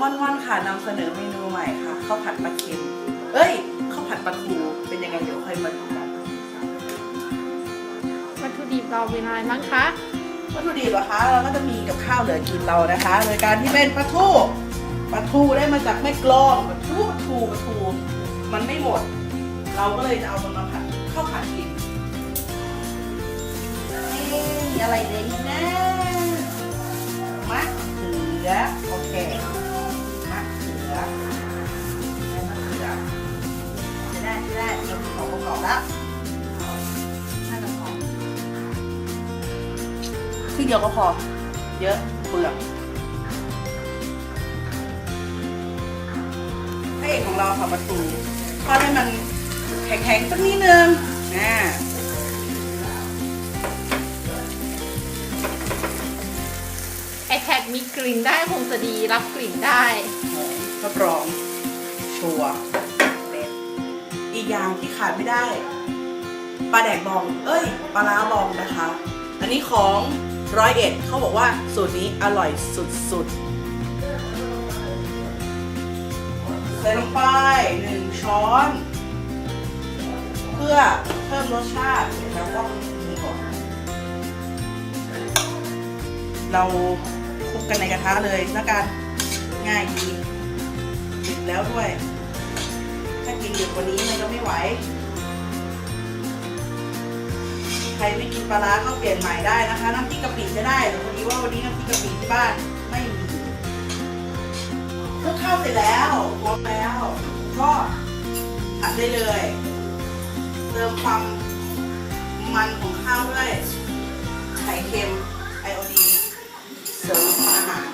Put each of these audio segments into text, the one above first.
ม่อนม่อนค่ะนำเสนอเมนูใหม่ค่ะข้าวผัดปลาเค็ม เอ้ยข้าวผัดปลาทูเป็นยังไงเดี๋ยวค่อยมาดูกันวัตถุดิบเราเป็นอะไรบ้างคะ วัตถุดิบเหรอคะเราก็จะมีกับข้าวเหลือกินเรานะคะ โดยการที่เป็นปลาทูปลาทูได้มาจากแม่กลองปลาทูปลาทูปลาทูมันไม่หมด เราก็เลยจะเอามันมาผัดข้าวผัดกินเอ๊ะมีอะไรในนี้นะมะเขือ จะได้จะได้เรามีของประกอบแล้วน่าจะพอครึ่งเดียวก็พอ เยอะเปลือกพระเอกของเราทำประตูทอดให้มันแข็งๆสักนิดนึงอ่าไอแท็กมีกลิ่นได้คงจะดีรับกลิ่นได้หอมรับรองชัวร์เด็ด อีกอย่างที่ขาดไม่ได้ปลาแดกบอง เอ้ยปลาร้าบองนะคะ อันนี้ของร้อยเอ็ดเขาบอกว่าสูตรนี้อร่อยสุดๆใส่ลงไปหนึ่งช้อน เพื่อเพิ่มรสชาติเดี๋ยวก็มีก่อนเราคลุกกันในกระทะเลยแล้วกันง่ายดีดิบแล้วด้วย ถ้ากินดิบกว่านี้มันก็ไม่ไหว ใครไม่กินปลาร้าก็เปลี่ยนใหม่ได้นะคะ น้ำพริกกะปิจะได้แต่พอดีว่าวันนี้น้ำพริกกะปิที่บ้านไม่มีคลุกข้าวเสร็จแล้วพร้อมแล้ว ก็ผัดได้เลยเติมความมันของข้าวด้วยไข่เค็มไอโอดีนเสริมอาหาร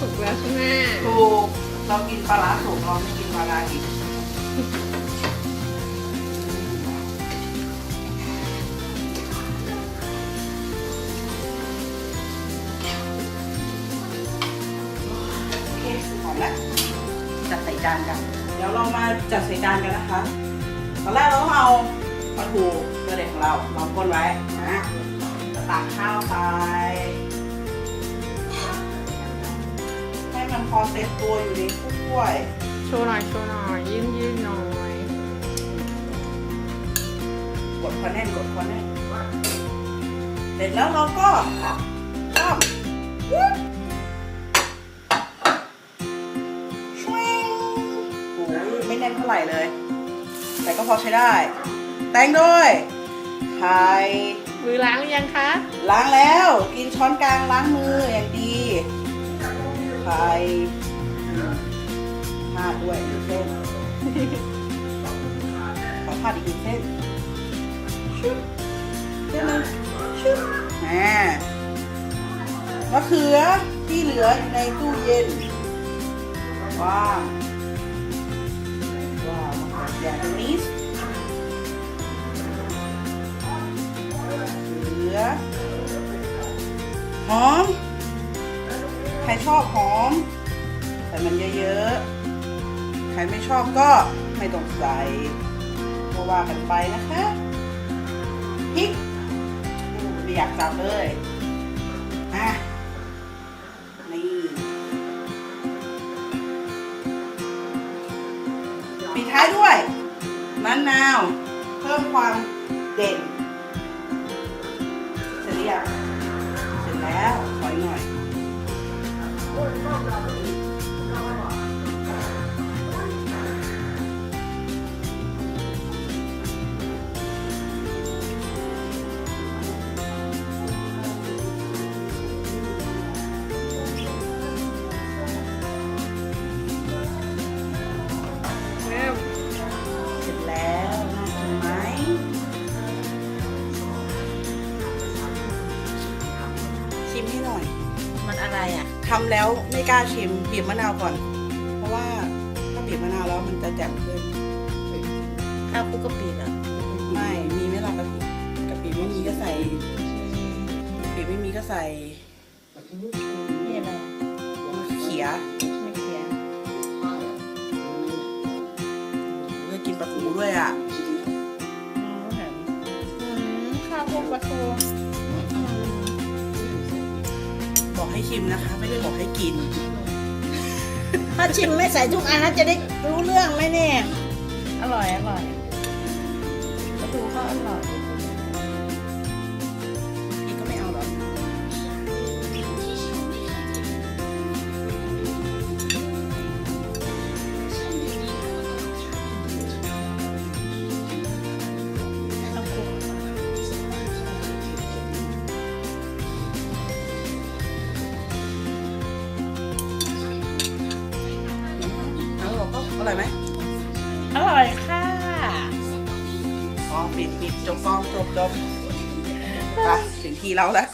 สุกแล้วใช่ไหมถูกเรากินปลาร้าสุกเราไม่กินปลาร้าดิบโอเคหอมแล้วจัดใส่จานกัน เดี๋ยวเรามาจัดใส่จานกันนะคะ ตอนแรกเราต้องเอาปลาทูตัวเด็ดของเราเราก้นไว้นะตักข้าวไป มันพอเซ็ตตัวอยู่ในถ้วย โชว์หน่อยโชว์หน่อยยืนยืนหน่อยกดพอแน่นกดพอแน่นเสร็จแล้วเราก็ต้อมวุ้บชวงโอ้ยไม่แน่นเท่าไหร่เลย แต่ก็พอใช้ได้ แตงด้วยไข่มือล้างหรือยังคะ ล้างแล้ว กินช้อนกลางล้างมืออย่างดี ไข่พาดด้วยหนึ่งเส้นขอพาดอีกหนึ่งเส้นชึบเส้นหนึงชึบแหมมะเขือที่เหลืออยู่ในตู้เย็นว้าว มันเยอะๆ ใครไม่ชอบก็ไม่ต้องใส่ก็ว่ากันไปนะคะพริกอู้ไม่อยากจับเลยอะนี่ปิดท้ายด้วยมะนาวเพิ่มความเด่นเสร็จหรือยังเสร็จแล้วขออีกหน่อย ชิมให้หน่อย มันอะไรอะทำแล้วไม่กล้าชิมบีบมะนาวก่อน เพราะว่าถ้าบีบมะนาวแล้วมันจะแจ่มขึ้นข้าวคลุกกะปิเหรอไม่มีไหม่ลากะปิกะปิไม่มีก็ใส่กะปิไม่มีก็ใส่นี่อะไรมะเขียไม่เขียนเลือกกินปลาทูด้วยอะ อืมเห็นอืมข้าวคลุกปลาทู ให้ชิมนะคะ ไม่ได้บอกให้กิน ถ้าชิมไม่ใส่ทุกอันแล้วจะได้รู้เรื่องไหมเนี่ย อร่อยอร่อยปลาทูก็อร่อย อก็อร่อยไหมอร่อยค่ะอ๋อปิดปิดจบกองจบจบไปถึงทีเราแล้ว